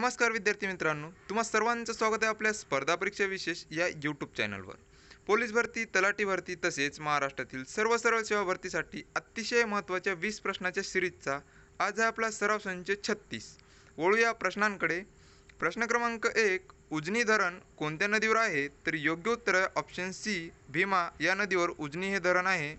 नमस्कार विद्यार्थी मित्रांनो तुम्हा सर्वांचं स्वागत आहे आपल्या स्पर्धा परीक्षा विशेष या यूट्यूब चॅनलवर पोलीस भरती तलाठी भरती तसेच महाराष्ट्रातील सर्व सरळ सेवा भरतीसाठी अतिशय महत्त्वाच्या वीस प्रश्नाच्या सिरीजचा आज आहे आपला सराव संच छत्तीस. वळूया प्रश्नांकडे. प्रश्न क्रमांक एक उजनी धरण कोणत्या नदीवर आहे? तर योग्य उत्तर आहे ऑप्शन सी भीमा. या नदीवर उजनी हे धरण आहे.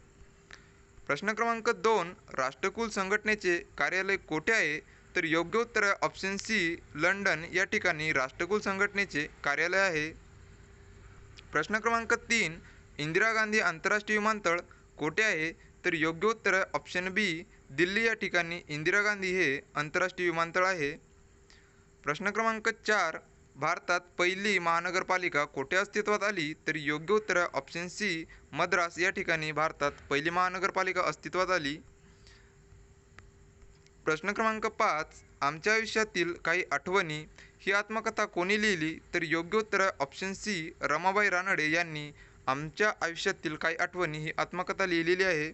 प्रश्न क्रमांक दोन राष्ट्रकुल संघटनेचे कार्यालय कोठे आहे? तर योग्य उत्तर ऑप्शन सी लंडन या ठिकाणी राष्ट्रकुल संघटनेचे कार्यालय आहे. प्रश्न क्रमांक तीन इंदिरा गांधी आंतरराष्ट्रीय विमानतळ कोठे आहे? तर योग्य उत्तर ऑप्शन बी दिल्ली या ठिकाणी इंदिरा गांधी हे आंतरराष्ट्रीय विमानतळ आहे. प्रश्न क्रमांक चार भारतात पहिली महानगरपालिका कोठे अस्तित्वात आली? तर योग्य उत्तर ऑप्शन सी मद्रास या ठिकाणी भारतात पहिली महानगरपालिका अस्तित्वात आली. प्रश्न क्रमांक पाच आमच्या आयुष्यातील काही आठवणी ही आत्मकथा कोणी लिहिली? तर योग्य उत्तर ऑप्शन सी रमाबाई रानडे यांनी. आमच्या आयुष्यातील काही आठवणी ही आत्मकथा लिहिलेली आहे.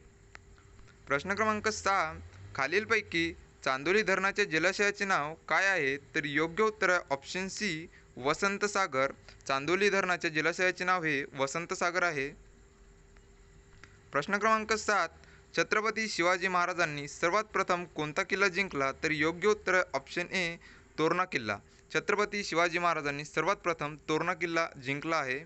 प्रश्न क्रमांक सहा खालीलपैकी चांदोली धरणाच्या जलाशयाचे नाव काय आहे? तर योग्य उत्तर ऑप्शन सी वसंत सागर. चांदोली धरणाच्या जलाशयाचे नाव हे वसंत सागर आहे. प्रश्न क्रमांक सात छत्रपती शिवाजी महाराजांनी सर्वात प्रथम कोणता किल्ला जिंकला तर योग्य उत्तर ऑप्शन ए तोरणा किल्ला. छत्रपती शिवाजी महाराजांनी सर्वात प्रथम तोरणा किल्ला जिंकला आहे.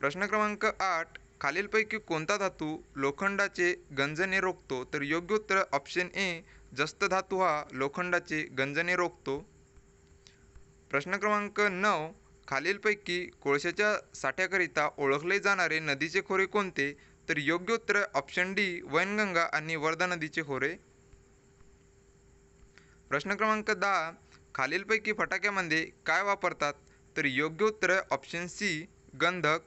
प्रश्न क्रमांक आठ खालीलपैकी कोणता धातू लोखंडाचे गंजणे रोखतो तर योग्य उत्तर ऑप्शन ए जस्त धातू हा लोखंडाचे गंजणे रोखतो. प्रश्न क्रमांक नऊ खालीलपैकी कोळशाच्या साठ्याकरिता ओळखले जाणारे नदीचे खोरे कोणते? तर योग्य उत्तर ऑप्शन डी वैनगंगा आणि वर्धा नदीचे खोरे प्रश्न क्रमांक दहा खालीलपैकी फटाक्यामध्ये काय वापरतात? तर योग्य उत्तर ऑप्शन सी गंधक.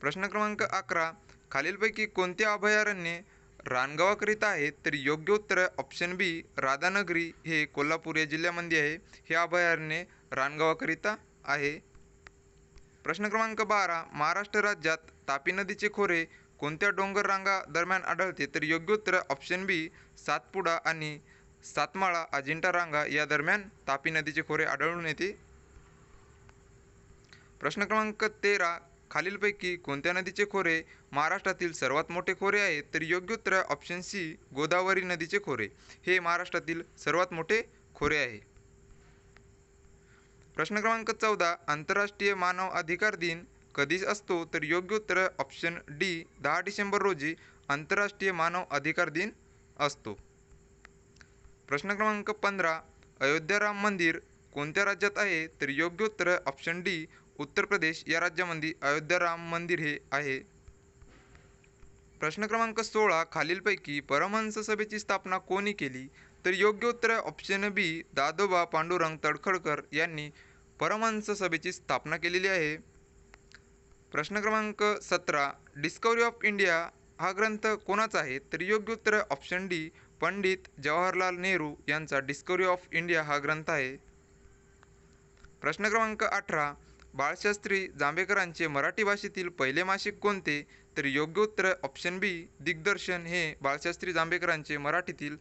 प्रश्न क्रमांक अकरा खालीलपैकी कोणते अभयारण्ये रानगावाकरिता आहेत? तर योग्य उत्तर ऑप्शन बी राधानगरी हे कोल्हापूर या जिल्ह्यामध्ये आहे. हे अभयारण्य रानगावाकरिता आहे. प्रश्न क्रमांक बारा महाराष्ट्र राज्यात तापी नदीचे खोरे कोणत्या डोंगर रांगा दरम्यान आढळते तर योग्य उत्तर ऑप्शन बी सातपुडा आणि सातमाळा अजिंठा रांगा या दरम्यान तापी नदीचे खोरे आढळून येते. प्रश्न क्रमांक तेरा खालीलपैकी कोणत्या नदीचे खोरे महाराष्ट्रातील सर्वात मोठे खोरे आहे तर योग्य उत्तर ऑप्शन सी गोदावरी नदीचे खोरे. हे महाराष्ट्रातील सर्वात मोठे खोरे आहे. प्रश्न क्रमांक चौदा आंतरराष्ट्रीय मानव अधिकार दिन कधीच असतो तर योग्य उत्तर ऑप्शन डी दहा डिसेंबर रोजी आंतरराष्ट्रीय मानव अधिकार दिन असतो. प्रश्न क्रमांक पंधरा अयोध्या राम मंदिर कोणत्या राज्यात आहे? तर योग्य उत्तर ऑप्शन डी उत्तर प्रदेश या राज्यामध्ये अयोध्या राम मंदिर हे आहे. प्रश्न क्रमांक सोळा खालीलपैकी परमहंस सभेची स्थापना कोणी केली? तर योग्य उत्तर ऑप्शन बी दादोबा पांडुरंग तडखडकर यांनी परमहंस सभेची स्थापना केलेली आहे. प्रश्न क्रमांक सतरा डिस्कवरी ऑफ इंडिया हा ग्रंथ कोणाचा आहे? तर योग्य उत्तर ऑप्शन डी पंडित जवाहरलाल नेहरू यांचा डिस्कवरी ऑफ इंडिया हा ग्रंथ आहे. प्रश्न क्रमांक अठरा बाळशास्त्री जांभेकरांचे मराठी भाषेतील पहिले मासिक कोणते? तर योग्य उत्तर ऑप्शन बी दिग्दर्शन हे बाळशास्त्री जांभेकरांचे मराठीतील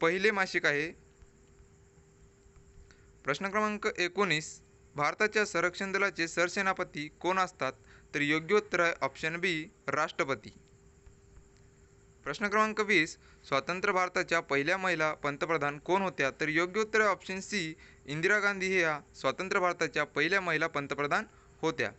पहिले मासिक आहे. प्रश्न क्रमांक एकोणीस भारताच्या संरक्षण दलाचे सरसेनापती कोण असतात? तर योग्य उत्तर आहे ऑप्शन बी राष्ट्रपती. प्रश्न क्रमांक वीस स्वतंत्र भारताच्या पहिल्या महिला पंतप्रधान कोण होत्या? तर योग्य उत्तर आहे ऑप्शन सी इंदिरा गांधी ह्या स्वतंत्र भारताच्या पहिल्या महिला पंतप्रधान होत्या.